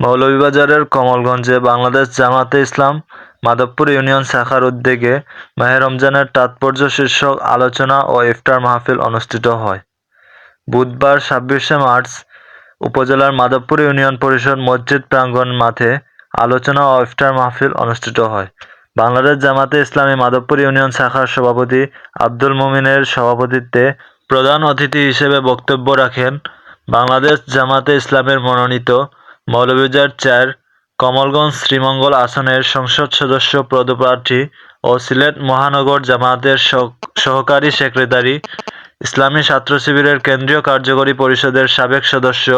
মৌলভীবাজারের কমলগঞ্জে বাংলাদেশ জামাতে ইসলাম মাধবপুর ইউনিয়ন শাখার উদ্যোগে মাহে রমজানের তাৎপর্য শীর্ষক আলোচনা ও ইফতার মাহফিল অনুষ্ঠিত হয়। বুধবার ছাব্বিশে মার্চ উপজেলার মাধবপুর ইউনিয়ন পরিষদ মসজিদ প্রাঙ্গণ মাঠে আলোচনা ও ইফতার মাহফিল অনুষ্ঠিত হয়। বাংলাদেশ জামাতে ইসলামী মাধবপুর ইউনিয়ন শাখার সভাপতি আব্দুল মুমিনের সভাপতিত্বে প্রধান অতিথি হিসেবে বক্তব্য রাখেন বাংলাদেশ জামাতে ইসলামের মনোনীত মৌলভীবাজার চার কমলগঞ্জ শ্রীমঙ্গল আসনের সংসদ সদস্য, পদপ্রার্থী ও সিলেট মহানগর জামায়াতের সহকারী সেক্রেটারি, ইসলামী ছাত্র শিবিরের কেন্দ্রীয় কার্যকরী পরিষদের সাবেক সদস্য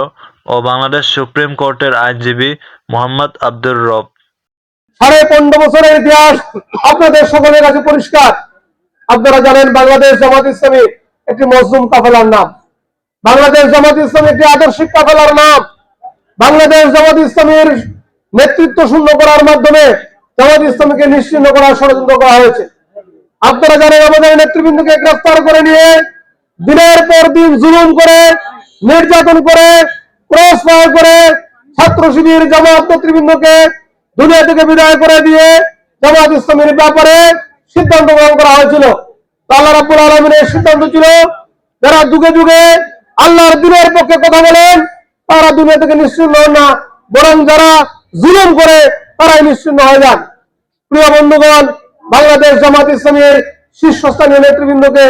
ও বাংলাদেশ সুপ্রিম কোর্টের আইনজীবী মোহাম্মদ আব্দুর রব। সাড়ে পনেরো বছরের ইতিহাস আপনাদের সকলের কাছে পরিষ্কার। আপনারা জানেন বাংলাদেশ জামাত ইসলামী একটি মজলুম কাফেলার নাম। বাংলাদেশ জামাত ইসলামী একটি আদর্শিক কাফেলার নাম। বাংলাদেশ জামাত ইসলামীর নেতৃত্ব শূন্য করার মাধ্যমে জামাত ইসলামীকে নিশ্চিন্ন করার ষড়যন্ত্র করা হয়েছে। আপনারা জানেন আমাদের নেতৃবৃন্দকে গ্রেফতার করে নিয়ে দিনের পর দিন জুলুম করে, নির্যাতন করে ক্রস ফায়ার করে ছাত্র শিবির জামাত নেতৃবৃন্দকে দুনিয়া থেকে বিদায় করে দিয়ে জামাত ইসলামের ব্যাপারে সিদ্ধান্ত গ্রহণ করা হয়েছিল। আল্লাহ রাব্বুল আলমিনের সিদ্ধান্ত ছিল, যারা যুগে যুগে আল্লাহর দিনের পক্ষে কথা বলেন তারা দুনিয়া থেকে নিশ্চিন্ন হন না, বরং যারা জুলুম করে তারাই নিশ্চিন্ন হয়ে যান। প্রিয় বন্ধুগণ, বাংলাদেশ জামাত ইসলামের শীর্ষস্থানীয় নেতৃবৃন্দকে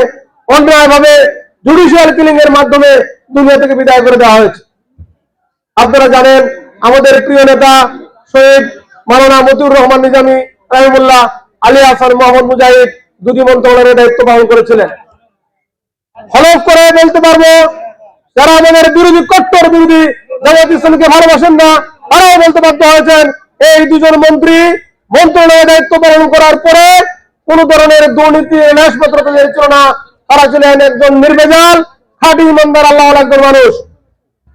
অন্যায়ভাবে জুডিশিয়াল কিলিং এর মাধ্যমে দুনিয়া থেকে বিদায় করে দেওয়া হয়েছে। আপনারা জানেন, আমাদের প্রিয় নেতা শহীদ মাওলানা মতিউর রহমান নিজামী রাহিমুল্লাহ আলী হাসান মোহাম্মদ মুজাহিদ দুটি মন্ত্রণালয়ের দায়িত্ব পালন করেছিলেন। হলফ করে বলতে পারব যারা আমাদের বিরোধী কট্টর বিরোধী জামাত ইসলামকে ভালোবাসেন না, তারাও বলতে বাধ্য হয়েছেন, এই দুজন মন্ত্রী মন্ত্রণালয়ের দায়িত্ব পালন করার পরে কোন ধরনের দুর্নীতি ন্যাসপত্র তাদের ছিল না। তারা ছিলেন একজন নির্বেজাল খাঁটি ইমানদার, আল্লাহ একজন মানুষ।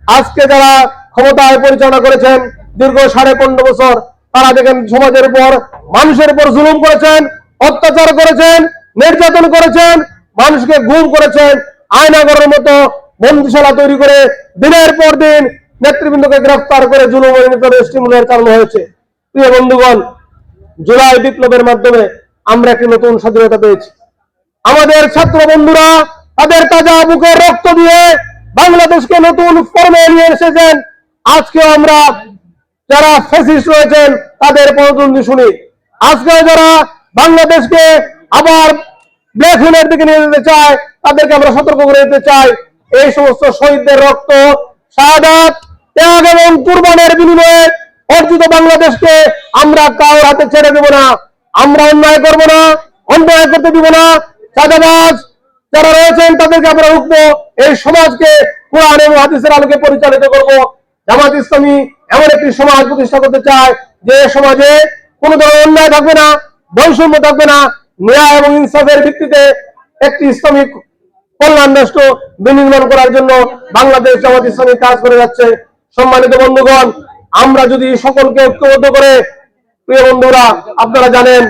আজকে যারা ক্ষমতায় পরিচালনা করেছেন, দীর্ঘ সাড়ে পনেরো বছর তারা দেখেন সমাজের উপর, মানুষের উপর জুলুম করেছেন, অত্যাচার করেছেন, নির্যাতন করেছেন, মানুষকে গুম করেছেন আয়নাগরের মতো বন্দিশালা তৈরি করে দিনের পর দিন নেতৃবৃন্দকে গ্রেফতার করে জুলুম ও নির্যাতনের স্টিমুলের চালানো হয়েছে। প্রিয় বন্ধুগণ, জুলাই বিপ্লবের মাধ্যমে আমরা একটি নতুন স্বাধীনতা পেয়েছি। আমাদের ছাত্র বন্ধুরা, তাদের তাজা বুকের রক্ত দিয়ে বাংলাদেশকে নতুন ফর্মে নিয়ে এসেছেন। আজকে আমরা যারা ফেসিস্ট রয়েছেন, তাদের প্রতিদ্বন্দ্বী শুনি। আজকে যারা বাংলাদেশকে আবার ব্ল্যাক হোলের দিকে নিয়ে যেতে চায়, তাদেরকে আমরা সতর্ক করে দিতে চাই। এই সমস্ত শহীদদের রক্ত, শাহাদাত, ত্যাগ এবং কুরবানের বিনিময়ে অর্জিত বাংলাদেশকে আমরা কারোর হাতে ছেড়ে দেব না। আমরা অন্যায় করব না, অন্যায় করতে দিব না। চাঁদাবাজ যারা রয়েছেন, তাদেরকে আমরা রুখবো। এই সমাজকে কোরআন এবং হাদিসের আলোকে পরিচালিত করব। জামাত ইসলামী এমন একটি সমাজ প্রতিষ্ঠা করতে চায় যে সমাজে কোনো ধরনের অন্যায় থাকবে না, বৈষম্য থাকবে না। ন্যায় এবং ইনসাফের ভিত্তিতে একটি ইসলামিক কল্যাণ রাষ্ট্র বিনির্মাণ করার জন্য বাংলাদেশ জামাত ইসলামী কাজ করে যাচ্ছে। সম্মানিত বন্ধুগণ, আমরা যদি সকলকে ঐক্যবদ্ধ করে, প্রিয় বন্ধুরা, আপনারা জানেন,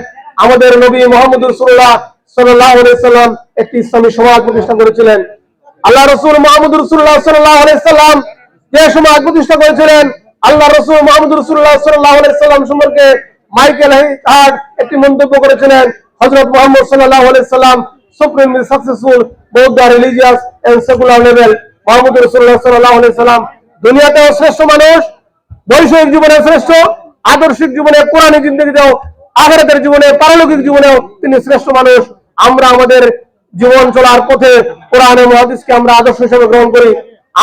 আমাদের নবী মোহাম্মদ রসুল্লাহ সাল্লাহ সাল্লাম একটি ইসলামী সমাজ প্রতিষ্ঠা করেছিলেন। আল্লাহ রসুল মোহাম্মদ রসুল্লাহ সাল্লাহ সাল্লাম যে সমাজ প্রতিষ্ঠা করেছিলেন, আল্লাহ রসুল মোহাম্মদ রসুল্লাহ সাল্লাহ সাল্লাম সম্পর্কে মাইকেল একটি মন্তব্য করেছিলেন। হজরত মোহাম্মদ সাল্লাহ সাল্লাম supreme successful both the religious and secular level Muhammad রসুল্লাহ সাল্লাহ সাল্লাম দুনিয়াতেও শ্রেষ্ঠ মানুষ বৈষয়িক জীবনে শ্রেষ্ঠ, আদর্শিক জীবনে কোরআনিক জিন্দগিতেও, আখেরাতের জীবনে, পারলৌকিক জীবনেও তিনি শ্রেষ্ঠ মানুষ। আমরা আমাদের জীবন চলার পথে কোরআন এবং আমরা আদর্শ হিসেবে গ্রহণ করি।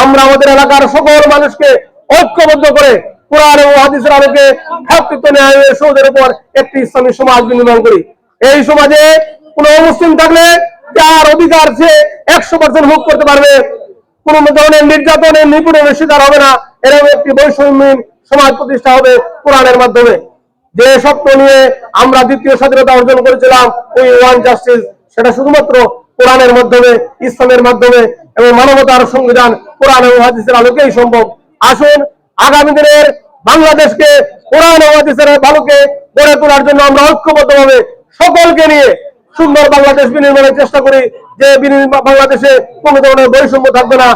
আমরা আমাদের এলাকার সকল মানুষকে ঐক্যবদ্ধ করে কোরআন এবং আলোকে ভাতৃত্ব ন্যায় সৌদের উপর একটি ইসলামী সমাজ বিনির্মাণ করি। এই সমাজে কোন মুসলিম থাকলে তার অধিকার সে একশো পার্সেন্ট ভোগ করতে পারবে। কোন ধরনের নির্যাতনের নিপুণের শিকার হবে না। এরকম একটি বৈষম্যহীন সমাজ প্রতিষ্ঠা হবে কোরআনের মাধ্যমে। যে স্বপ্ন নিয়ে আমরা দ্বিতীয় স্বাধীনতা অর্জন করেছিলাম, ওই ওয়ান জাস্টিস সেটা শুধুমাত্র কোরআনের মাধ্যমে, ইসলামের মাধ্যমে এবং মানবতার সংবিধান, কোরআন এবং হাদিসের আলোকেই সম্ভব। আসুন, আগামী দিনের বাংলাদেশকে, কোরআন এবং হাদিসের আলোকে গড়ে তোলার জন্য আমরা ঐক্যবদ্ধভাবে সকলকে নিয়ে সুন্দর বাংলাদেশ বিনির্মাণের চেষ্টা করি যে বাংলাদেশে কোনো ধরনের বৈষম্য থাকবে না।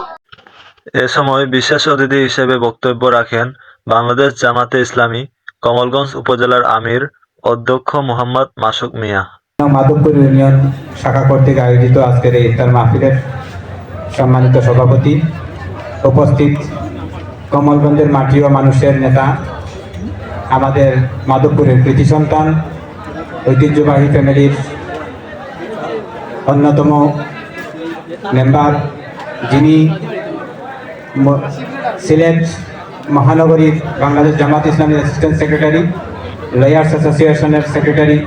এ সময় বিশেষ অতিথি হিসেবে বক্তব্য রাখেন বাংলাদেশ জামাতে ইসলামী কমলগঞ্জ উপজেলার আমির অধ্যক্ষ মোহাম্মদ মাসুক মিয়া। মাধবপুর ইউনিয়ন শাখা কর্তৃক আয়োজিত আজকের এই ইফতার মাহফিলের সম্মানিত সভাপতি উপস্থিত কমলগঞ্জের মাটি ও মানুষের নেতা আমাদের মাধবপুরের কৃতি সন্তান ঐতিহ্যবাহী ফ্যামিলির অন্যতম মেম্বার যিনি সিলেট মহানগরীর Bangladesh Jamaat Islami assistant secretary lawyers অ্যাসোসিয়েশনের সেক্রেটারি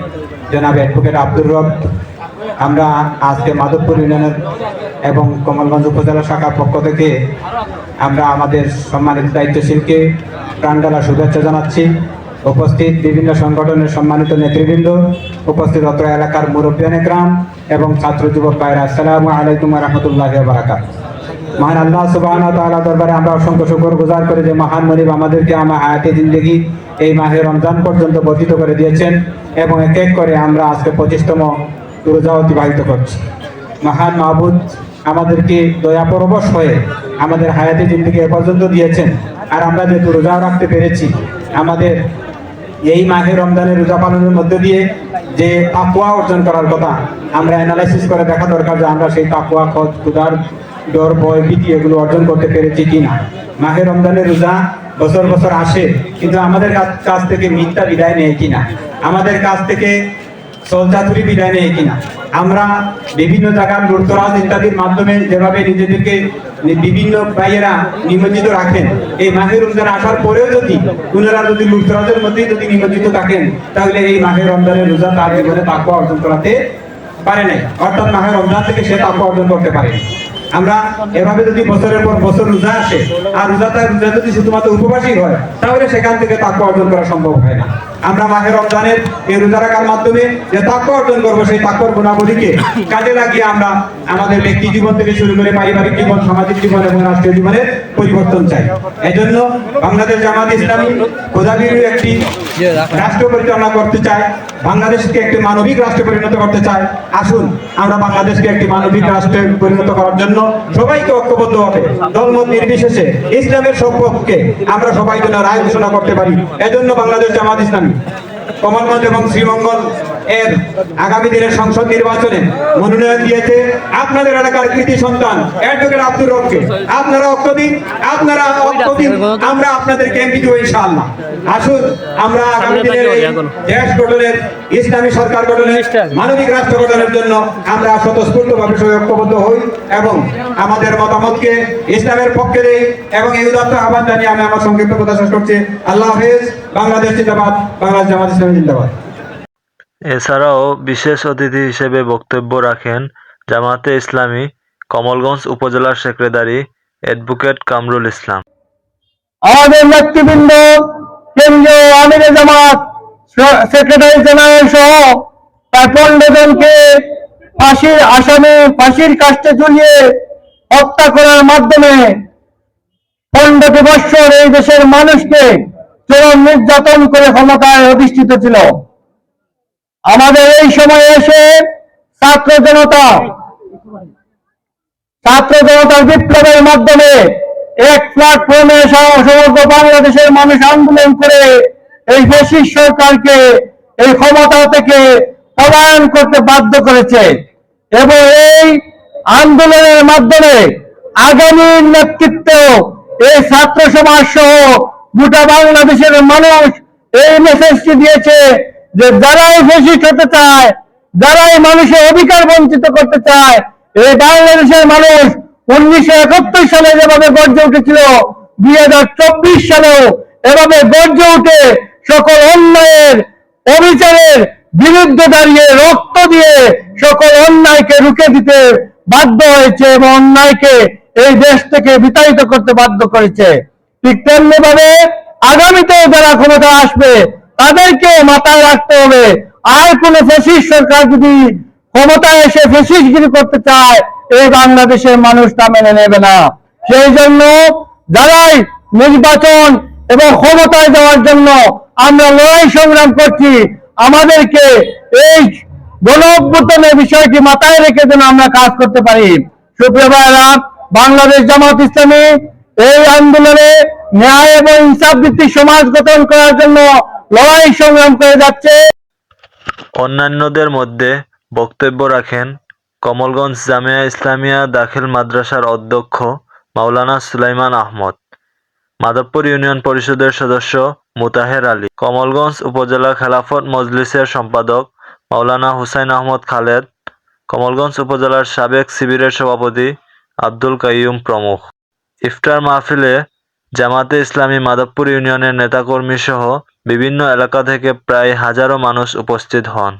জনাব অ্যাডভোকেট আব্দুর রব। আমরা আজকে মাধবপুর ইউনিয়নের এবং কমলগঞ্জ উপজেলা শাখার পক্ষ থেকে আমরা আমাদের সম্মানিত দায়িত্বশীলকে প্রাণডালা শুভেচ্ছা জানাচ্ছি। উপস্থিত বিভিন্ন সংগঠনের সম্মানিত নেতৃবৃন্দ, উপস্থিত অত্র এলাকার মুরব্বিয়ান গ্রাম এবং ছাত্র যুবক ভাইরা, আসসালামু আলাইকুম রহমতুল্লাহ বারাকাত মহান আল্লাহ সুবাহ তাআলা দরবারে আমরা অসংখ্য শুকর গুজার করে যে মহান মনিব আমাদেরকে আমার হায়াতে জিন্দগি এই মাহে রমজান পর্যন্ত বর্ধিত করে দিয়েছেন এবং এক এক করে আমরা আজকে পঁচিশতম রোজা অতিবাহিত করছি। মহান মাহবুদ আমাদেরকে দয়া পরবশ হয়ে আমাদের হায়াতে জিন্দগি এ পর্যন্ত দিয়েছেন। আর আমরা যেহেতু রোজাও রাখতে পেরেছি, আমাদের এই মাহে রমজানের রোজা পালনের মধ্যে দিয়ে যে তাকুয়া অর্জন করার কথা আমরা অ্যানালাইসিস করে দেখা দরকার যে আমরা সেই তাকুয়া খত ক্ষুদার ডর, ভয়, ভীতি এগুলো অর্জন করতে পেরেছি কিনা। মাহে রমজানের রোজা বছর বছর আসে, কিন্তু আমাদের কাছ- কাছ থেকে মিথ্যা বিদায় নেয় কিনা? আমাদের কাছ থেকে সলচাতুরি বিদায় নেয় কিনা? আমরা বিভিন্ন জায়গার লুটতরাজ ইত্যাদির মাধ্যমে যেভাবে নিজেদেরকে বিভিন্ন ভাইয়েরা নিমজ্জিত রাখেন, এই মাহে রমজান আসার পরেও যদি ওনারা যদি লুটতরাজের মধ্যেই যদি নিমজ্জিত থাকেন, তাহলে এই মাহে রমজানের রোজা তার জীবনে তাক্য অর্জন করাতে পারে নাই। অর্থাৎ মাহে রমজান থেকে সে তাক্য অর্জন করতে পারে আমরা এভাবে যদি বছরের পর বছর রোজা আসে, আর রোজা তার রোজা যদি শুধুমাত্র উপবাসী হয়, তাহলে সেখান থেকে তাক্য অর্জন করা সম্ভব হয় না। আমরা মাহে রমজানের এই রোজা রাখার মাধ্যমে যে তাক্য অর্জন করব, সেই তাক্যর গুণাবলীকে কাজে লাগিয়ে আমরা আমাদের ব্যক্তি জীবন থেকে শুরু করে পারিবারিক জীবন, সামাজিক জীবন এবং রাষ্ট্রীয় জীবনের পরিবর্তন চাই। এজন্য বাংলাদেশ জামাত ইসলামী খোদাবির একটি রাষ্ট্র পরিচালনা করতে চায়, বাংলাদেশকে একটি মানবিক রাষ্ট্রে পরিণত করতে চায়। আসুন, আমরা বাংলাদেশকে একটি মানবিক রাষ্ট্রে পরিণত করার জন্য সবাইকে ঐক্যবদ্ধ হবে। দলমত নির্বিশেষে ইসলামের সপক্ষে আমরা সবাই যেন রায় ঘোষণা করতে পারি। এজন্য বাংলাদেশ জামাত ইসলামী কমলগঞ্জ এবং শ্রীমঙ্গল এর আগামী দিনের সংসদ নির্বাচনে মনোনয়ন দিয়েছে আপনাদের এলাকার কৃতি সন্তান অ্যাডভোকেট আব্দুর রবকে। আপনারা অক্ষ দিন আপনারা অক্ষ দিন আমরা আপনাদেরকে এমপি দেবো ইনশাআল্লাহ। আসুন আমরা আগামী দিনের এই দেশ গঠনের ইসলামী সরকার গঠনের মানবিক রাষ্ট্র গঠনের জন্য আমরা স্বতঃস্ফূর্তভাবে ঐক্যবদ্ধ হই এবং আমাদের মতামতকে ইসলামের পক্ষে দেই এবং এই উদাত্ত আহ্বান জানিয়ে আমি আমার সংক্ষিপ্ত কথা শেষ করছি। আল্লাহ হাফেজ বাংলাদেশ জিন্দাবাদ বাংলাদেশ জামাত ইসলামী জিন্দাবাদ। এছাড়াও বিশেষ অতিথি হিসেবে বক্তব্য রাখেন জামাতে ইসলামী কমলগঞ্জ উপজেলার সেক্রেটারি অ্যাডভোকেট কামরুল ইসলাম। আমাদের নেতৃবৃন্দ, কেন্দ্রীয় আমিরে জামাত সেক্রেটারি জেনারেল সহ প্রায় পনেরো ফাঁসির আসামি, ফাঁসির কাস্টে ঝুলিয়ে হত্যা করার মাধ্যমে পনেরোটি বৎসর এই দেশের মানুষকে চরম নির্যাতন করে ক্ষমতায় অধিষ্ঠিত ছিল। আমাদের এই সময়ে এসে ছাত্র জনতা, ছাত্র জনতার বিপ্লবের মাধ্যমে এক প্ল্যাটফর্মে সমগ্র বাংলাদেশের মানুষ আন্দোলন করে এই ফেসিস সরকারকে, এই ক্ষমতা থেকে পলায়ন করতে বাধ্য করেছে এবং এই আন্দোলনের মাধ্যমে আগামী নেতৃত্ব এই ছাত্র সমাজ সহ গোটা বাংলাদেশের মানুষ এই মেসেজটি দিয়েছে যে যারাই ফেসিস্ট খেতে চায়, যারাই মানুষের অধিকার বঞ্চিত করতে চায় এই বাংলাদেশের মানুষ উনিশশো একাত্তর সালে যেভাবে গর্জে উঠেছিল, দুই হাজার চব্বিশ সালেও এভাবে গর্জে উঠে সকল অন্যায়ের, অবিচারের বিরুদ্ধে দাঁড়িয়ে রক্ত দিয়ে সকল অন্যায়কে রুখে দিতে বাধ্য হয়েছে এবং অন্যায়কে এই দেশ থেকে বিতাড়িত করতে বাধ্য করেছে। ঠিক তেমনি ভাবে আগামীতেও যারা ক্ষমতা আসবে তাদেরকে মাথায় রাখতে হবে। আর কোন ফেসিস সরকার যদি ক্ষমতায় এসে ফেসিসগিরি করতে চায় এই বাংলাদেশের মানুষ তা মেনে নেবে না। সেই জন্য যারাই নির্বাচন এবং ক্ষমতায় দেওয়ার জন্য আমরা লড়াই সংগ্রাম করছি, আমাদেরকে এই গণ বিষয়টি মাথায় রেখে যেন আমরা কাজ করতে পারি। সুপ্রিয় ভাইয়েরা, বাংলাদেশ জামাত ইসলামী এই আন্দোলনে ন্যায় এবং ইনসাফ ভিত্তিক সমাজ গঠন করার জন্য লড়াই সংগ্রাম করে যাচ্ছে। অন্যান্যদের মধ্যে বক্তব্য রাখেন কমলগঞ্জ জামিয়া ইসলামিয়া দাখিল মাদ্রাসার অধ্যক্ষ মাওলানা সুলাইমান আহমদ, মাধবপুর ইউনিয়ন পরিষদের সদস্য মুতাহের আলী, কমলগঞ্জ উপজেলা খেলাফত মজলিসের সম্পাদক মাওলানা হুসাইন আহমদ খালেদ, কমলগঞ্জ উপজেলার সাবেক শিবিরের সভাপতি আব্দুল কাইয়ুম প্রমুখ। ইফতার মাহফিলে জামাতে ইসলামী মাধবপুর ইউনিয়নের নেতাকর্মীসহ বিভিন্ন এলাকা থেকে প্রায় হাজারো মানুষ উপস্থিত হন।